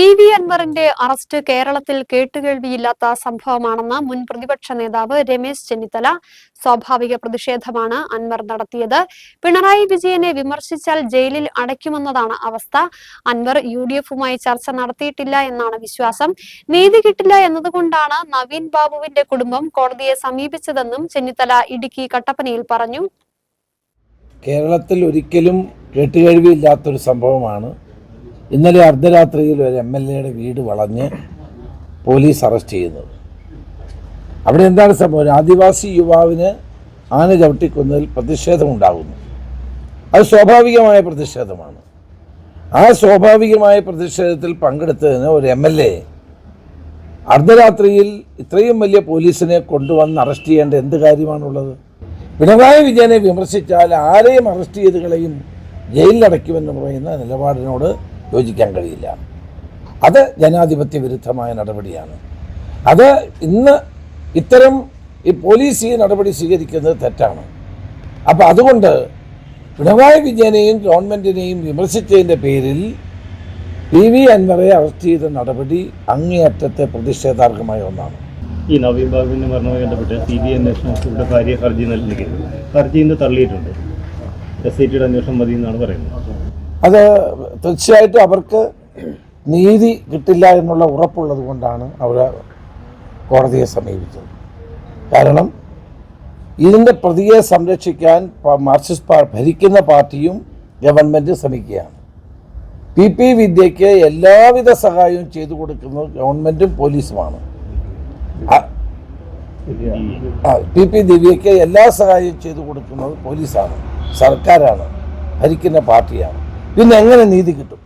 P V അൻവറിന്റെ arrest കേരളത്തിൽ കേട്ടുകേൾവിയില്ലാത്ത സംഭവമാണെന്ന് മുൻ പ്രതിപക്ഷ നേതാവ് രമേശ് ചെന്നിത്തല സ്വാഭാവിക പ്രതിഷേധമാണ് അൻവർ നടത്തിയത്. പിണറായി വിജയനെ വിമർശിച്ചാൽ ജയിലിൽ അടയ്ക്കുമെന്നതാണ് അവസ്ഥ. അൻവർ യു ഡി എഫുമായി ചർച്ച നടത്തിയിട്ടില്ല എന്നാണ് വിശ്വാസം. നീതി കിട്ടില്ല എന്നതുകൊണ്ടാണ് നവീൻ ബാബുവിന്റെ കുടുംബം കോടതിയെ സമീപിച്ചതെന്നും ചെന്നിത്തല ഇടുക്കി കട്ടപ്പനയിൽ പറഞ്ഞു. കേരളത്തിൽ ഒരിക്കലും കേട്ടുകഴിവില്ലാത്തൊരു സംഭവമാണ്. ഇന്നലെ അർദ്ധരാത്രിയിൽ ഒരു എം എൽ എയുടെ വീട് വളഞ്ഞ് പോലീസ് അറസ്റ്റ് ചെയ്യുന്നത് അവിടെ എന്താണ് സംഭവം? ആദിവാസി യുവാവിന് ആന ചവിട്ടിക്കുന്നതിൽ പ്രതിഷേധമുണ്ടാകുന്നു. അത് സ്വാഭാവികമായ പ്രതിഷേധമാണ്. ആ സ്വാഭാവികമായ പ്രതിഷേധത്തിൽ പങ്കെടുത്തതിന് ഒരു എം എൽ എ അർദ്ധരാത്രിയിൽ ഇത്രയും വലിയ പോലീസിനെ കൊണ്ടുവന്ന് അറസ്റ്റ് ചെയ്യേണ്ട എന്ത് കാര്യമാണുള്ളത്? പിണറായി വിജയനെ വിമർശിച്ചാൽ ആരെയും അറസ്റ്റ് ചെയ്ത് കളയും ജയിലിലടയ്ക്കുമെന്ന് പറയുന്ന നിലപാടിനോട് യോജിക്കാൻ കഴിയില്ല. അത് ജനാധിപത്യ വിരുദ്ധമായ നടപടിയാണ്. അത് ഇന്ന് ഇത്തരം ഈ പോലീസ് ഈ നടപടി സ്വീകരിക്കുന്നത് തെറ്റാണ്. അപ്പോൾ അതുകൊണ്ട് പിണറായി വിജയനെയും ഗവൺമെന്റിനെയും വിമർശിച്ചതിന്റെ പേരിൽ പി വി അൻവറെ അറസ്റ്റ് ചെയ്ത നടപടി അങ്ങേയറ്റത്തെ പ്രതിഷേധാർഹമായ ഒന്നാണ്. ഈ നവീൻ ബാബുവിന്റെ മരണവുമായി ബന്ധപ്പെട്ട് സി ബി ഐ അന്വേഷണം ഇവിടെ ഭാര്യ ഹർജി നൽകിയിരുന്നു ഹർജി ഇന്ന് തള്ളിയിട്ടുണ്ട്. എസ് ഐ ടിയുടെ അന്വേഷണം മതി എന്നാണ് പറയുന്നത്. അത് തീർച്ചയായിട്ടും അവർക്ക് നീതി കിട്ടില്ല എന്നുള്ള ഉറപ്പുള്ളത് കൊണ്ടാണ് അവർ കോടതിയെ സമീപിച്ചത്. കാരണം ഇതിന്റെ പ്രതിയെ സംരക്ഷിക്കാൻ മാർക്സിസ്റ്റ് പാ ഭരിക്കുന്ന പാർട്ടിയും ഗവൺമെന്റ് ശ്രമിക്കുകയാണ്. പി പി വിദ്യയ്ക്ക് എല്ലാവിധ സഹായവും ചെയ്തു കൊടുക്കുന്നത് ഗവൺമെന്റും പോലീസുമാണ്. പി പി ദിവ്യയ്ക്ക് എല്ലാ സഹായവും ചെയ്തു കൊടുക്കുന്നത് പോലീസാണ്. സർക്കാരാണ്. ഭരിക്കുന്ന പാർട്ടിയാണ്. പിന്നെ എങ്ങനെ നീതി കിട്ടും?